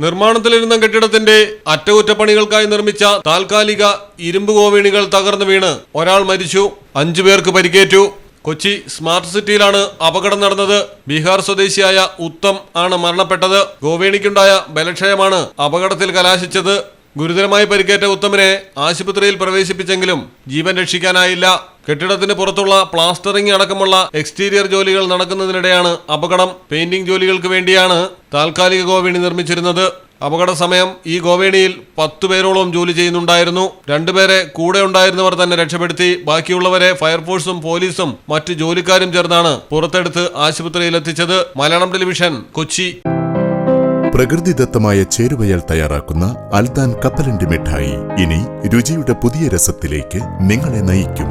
നിർമ്മാണത്തിലിരുന്ന കെട്ടിടത്തിന്റെ അറ്റകുറ്റപ്പണികൾക്കായി നിർമ്മിച്ച താൽക്കാലിക ഇരുമ്പ് കോവിണികൾ തകർന്നു വീണ് ഒരാൾ മരിച്ചു അഞ്ചു പേർക്ക് പരിക്കേറ്റു. കൊച്ചി സ്മാർട്ട് സിറ്റിയിലാണ് അപകടം നടന്നത്. ബീഹാർ സ്വദേശിയായ ഉത്തം ആണ് മരണപ്പെട്ടത്. ഗോവേണിക്കുണ്ടായ ബലക്ഷയമാണ് അപകടത്തിൽ കലാശിച്ചത്. ഗുരുതരമായി പരിക്കേറ്റ ഉത്തമനെ ആശുപത്രിയിൽ പ്രവേശിപ്പിച്ചെങ്കിലും ജീവൻ രക്ഷിക്കാനായില്ല. കെട്ടിടത്തിന് പുറത്തുള്ള പ്ലാസ്റ്ററിംഗ് അടക്കമുള്ള എക്സ്റ്റീരിയർ ജോലികൾ നടക്കുന്നതിനിടെയാണ് അപകടം. പെയിന്റിംഗ് ജോലികൾക്ക് വേണ്ടിയാണ് താൽക്കാലിക ഗോവേണി നിർമ്മിച്ചിരുന്നത്. അപകട സമയം ഈ ഗോവേണിയിൽ പത്തു പേരോളം ജോലി ചെയ്യുന്നുണ്ടായിരുന്നു. രണ്ടുപേരെ കൂടെ ഉണ്ടായിരുന്നവർ തന്നെ രക്ഷപ്പെടുത്തി. ബാക്കിയുള്ളവരെ ഫയർഫോഴ്സും പോലീസും മറ്റു ജോലിക്കാരും ചേർന്നാണ് പുറത്തെടുത്ത് ആശുപത്രിയിൽ എത്തിച്ചത് മലയാളം ടെലിവിഷൻ കൊച്ചി. പ്രകൃതിദത്തമായ ചേരുവയാൽ തയ്യാറാക്കുന്ന അൽദാൻ കപ്പലണ്ടി മിഠായി. ഇനി രുചിയുടെ പുതിയ രസത്തിലേക്ക് നിങ്ങളെ നയിക്കും.